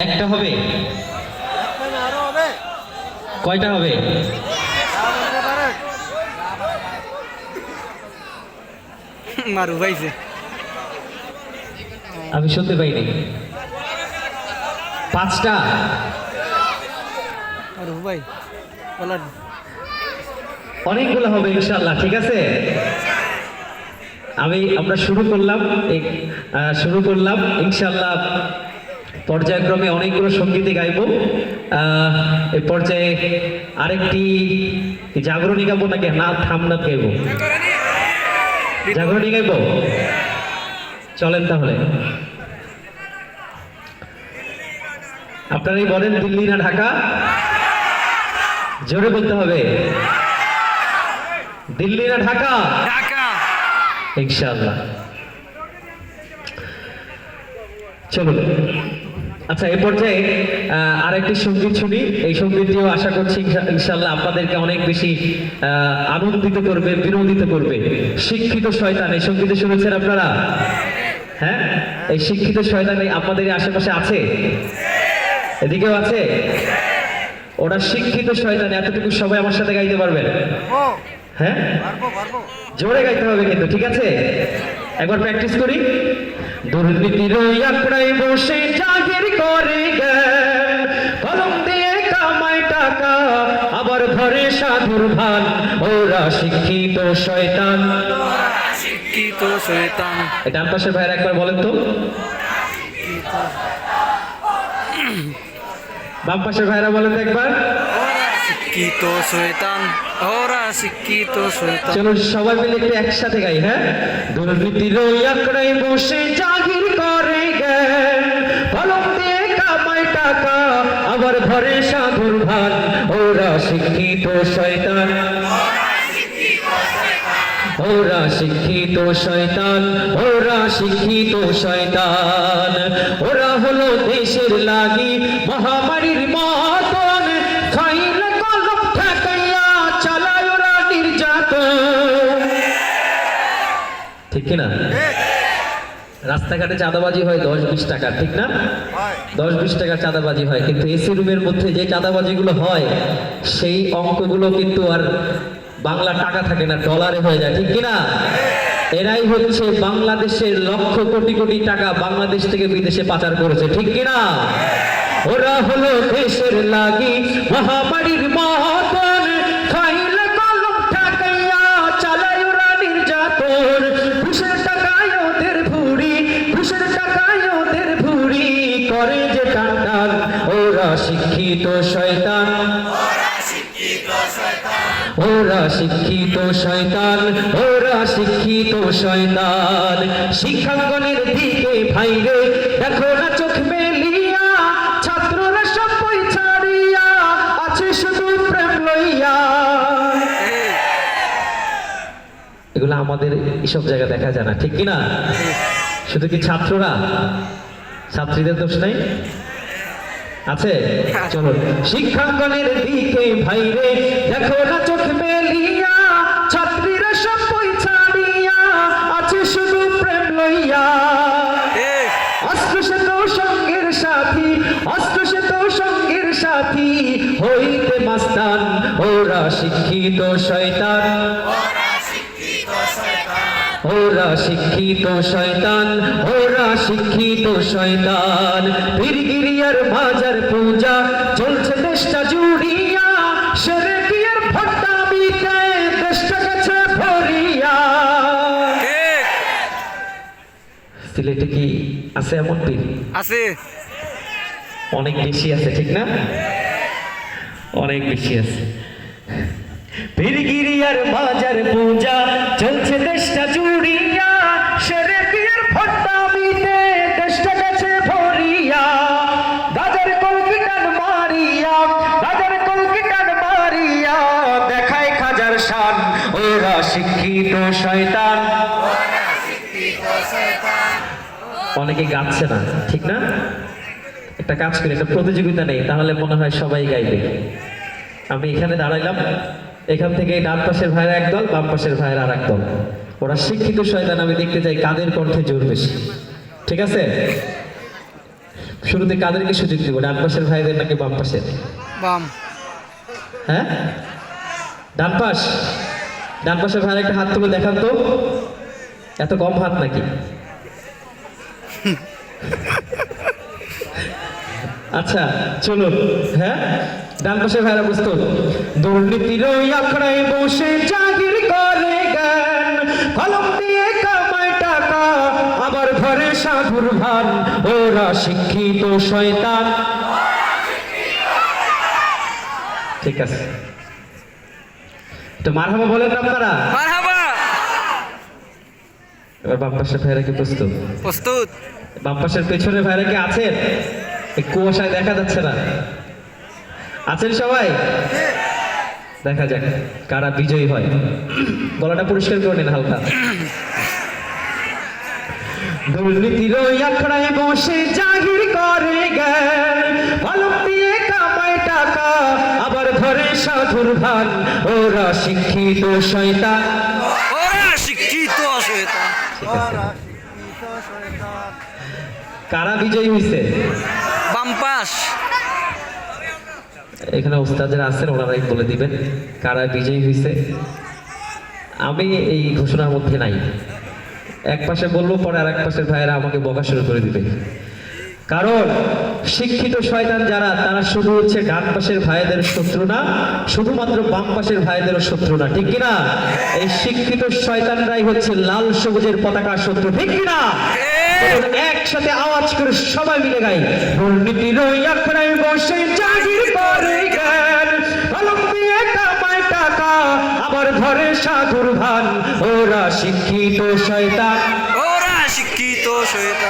একটা হবে? কয়টা হবে? মারু আমি শুনতে পাইনি। পাঁচটা। মারু ভাই বলার অনেকগুলো হবে ইনশাল্লাহ ঠিক আছে? আমি আমরা শুরু করলাম শুরু করলাম ইনশাল্লাহ পর্যায়ক্রমে অনেকগুলো সঙ্গীতে গাইব। আহ, এই পর্যায়ে আরেকটি জাগরণী গাবো নাকি না থামনাথ গাইব। জাগরণী গাইব? চলেন তাহলে। আপনারাই বলেন দিল্লি না ঢাকা? জোরে বলতে হবে। দিল্লি না ঢাকা? ঢাকা। ইনশাআল্লাহ। চলুন। আচ্ছা এই পর্যায়ে আরেকটি সংগীত শুনি। এই সঙ্গীতটিও আশা করছি ইনশাল্লাহ আপনাদেরকে অনেক বেশি আনন্দিত করবে, বিনোদিত করবে। শিক্ষিত শয়তান, এই সংগীত শুনেছেন আপনারা? হ্যাঁ? এই শিক্ষিত শয়তান আপনাদের আশেপাশে আছে? এদিকেও আছে? ওরা শিক্ষিত শয়তান, এতটুকু সবাই আমার সাথে গাইতে পারবেন হ্যাঁ? জোরে গাইতে হবে কিন্তু, ঠিক আছে? একবার প্র্যাকটিস করি। দুর্নীতির ওই বসে জাহির করে কলম দিয়ে কামায় টাকা, আবার ধরে সাধুর ভান। ওরা শিক্ষিত শয়তান। শিক্ষিত শয়তান ডান পাশের ভাইয়ের একবার বলেন তো। বাম পাশের ভাইরা বলেন একবার। শিক্ষিত শয়তান ওরা শিক্ষিত শয়তান চলো সবাই মিলে একটু একসাথে গাই হ্যাঁ? দুর্নীতির ওই আঁকড়ায় বসে জাহির করে জ্ঞান। কলম দিয়ে কামায় টাকা, আবার ঘরে সাধুর ভান। ওরা শিক্ষিত শয়তান। ওরা শিক্ষিত শয়তান, ওরা শিক্ষিত শয়তান। ওরা হলো দেশের লাগি মহামারীর ঠিক কিনা? রাস্তাঘাটে চাঁদাবাজি হয় দশ বিশ টাকা ঠিক না? দশ বিশ টাকার চাঁদাবাজি হয় কিন্তু এসি রুমের মধ্যে যে চাঁদাবাজিগুলো হয় সেই অঙ্কগুলো কিন্তু আর বাংলা টাকা থাকে না ডলারে হয়ে যায় ঠিক কিনা? এরাই হচ্ছে বাংলাদেশের লক্ষ কোটি কোটি টাকা বাংলাদেশ থেকে বিদেশে পাচার করেছে ঠিক কিনা? ওরা হলো দেশের লাগি মহামারীর মহতন ওরা শিক্ষিত শয়তান, ওরা শিক্ষিত শয়তান। শিক্ষাঙ্গনের দিকে ভাইরে, দেখো না চোখ মেলিয়া, ছাত্ররা সব বই ছাড়িয়া আছে শুধু প্রেম লইয়া। এগুলো আমাদের এসব জায়গা দেখা যায় না, ঠিক কি না শুধু কি ছাত্ররা? ছাত্রীদের দোষ নাই? আছে? চলো। শিক্ষাঙ্গনের দিকে ভাইরে দেখো না চোখ মেলিয়া ছাত্রীরা সব বই ছাড়িয়া আছে শুধু প্রেম লইয়া। অস্ত্র সে তো সঙ্গের সাথী অস্ত্র সে তো সঙ্গের সাথী হইতে মাস্তান ওরা শিক্ষিত শয়তান। ওরা শিক্ষিত শয়তান ওরা শিক্ষিত শয়তান। বীরগিরিয়ার বাজার পূজা চলছে দেশটা জুড়িয়া। দেশটা ভরিয়া। সিলেটে কি আছে এমন পীর? আছে। অনেক বেশি আছে ঠিক না? অনেক বেশি আছে। বাজার পূজা শান ওরা শিক্ষিত শয়তান। অনেকে গাচ্ছে না ঠিক না? একটা কাজ করি একটা প্রতিযোগিতা নেই তাহলে মনে হয় সবাই গাইবে। আমি এখানে দাঁড়াইলাম এখান থেকে ডান পাশের ভাইয়ের একদল বাম পাশের ভাইয়ের আর দল। ওরা শিক্ষিত শয়তান আমি দেখতে চাই কাদের কণ্ঠে জোর বেশি। ঠিক আছে? শুরুতে কাদেরকে সুযোগ দিব ডান পাশের ভাইদের নাকি বাম পাশের? বাম। হ্যাঁ? ডান পাশ। ডান পাশের ভাইয়ের একটা হাত তুলে দেখান তো। এত কম হাত নাকি? আচ্ছা চলুন। হ্যাঁ? ডান পাশের ভাইরা বুঝতো দুর্নীতির ওই আখড়ায় বসে জাগির করে জ্ঞান। কলম দিয়ে কামায় টাকা, আবার ঘরে সাধুর ভান। ওরা শিক্ষিত শয়তান। ঠিক আছে। তো মারহাবা বলেন আপনারা। মারহাবা। এবার বাম পাশের ভাইরা কি প্রস্তুত? প্রস্তুত। বাম পাশের পেছনে ভাইরা কি আছেন? কুয়াশায় দেখা যাচ্ছে না। আছেন সবাই? দেখা যাক কারা বিজয়ী হয়। গলাটা পরিষ্কার করে নিন হালকা। দুর্নীতির ওই আখড়ায় বসে জাহির করে জ্ঞান কলম ধরে সাধুর ভান ওরা শিক্ষিত শয়তান। ওরা শিক্ষিত শয়তান। কারা বিজয়ী হয়েছে বাম পাশ। এখানে ওস্তাদের আছেন ওনারাই বলে দিবেন কারা বিজয়ী হয়েছে আমি এই ঘোষণার মধ্যে নাই। এক পাশে বলব পরে আর এক পাশের ভাইয়েরা আমাকে বকা শুরু করে দিবে। কারণ শিক্ষিত শয়তান যারা তারা শুধু হচ্ছে ডান পাশের ভাইদের শত্রু না শুধুমাত্র বাম পাশের ভাইদেরও শত্রু না ঠিক কিনা? এই শিক্ষিত শয়তানরাই হচ্ছে লাল সবুজের পতাকা শত্রু ঠিক কিনা? একসাথে আওয়াজ করে সবাই মিলে গাই দুর্নীতির ওই আখড়ায় বসে জাগির কলম দিয়ে কামায় টাকা আবার ঘরে সাধুর ভান। ওরা শিক্ষিত শয়তান। ওরা শিক্ষিত শয়তান।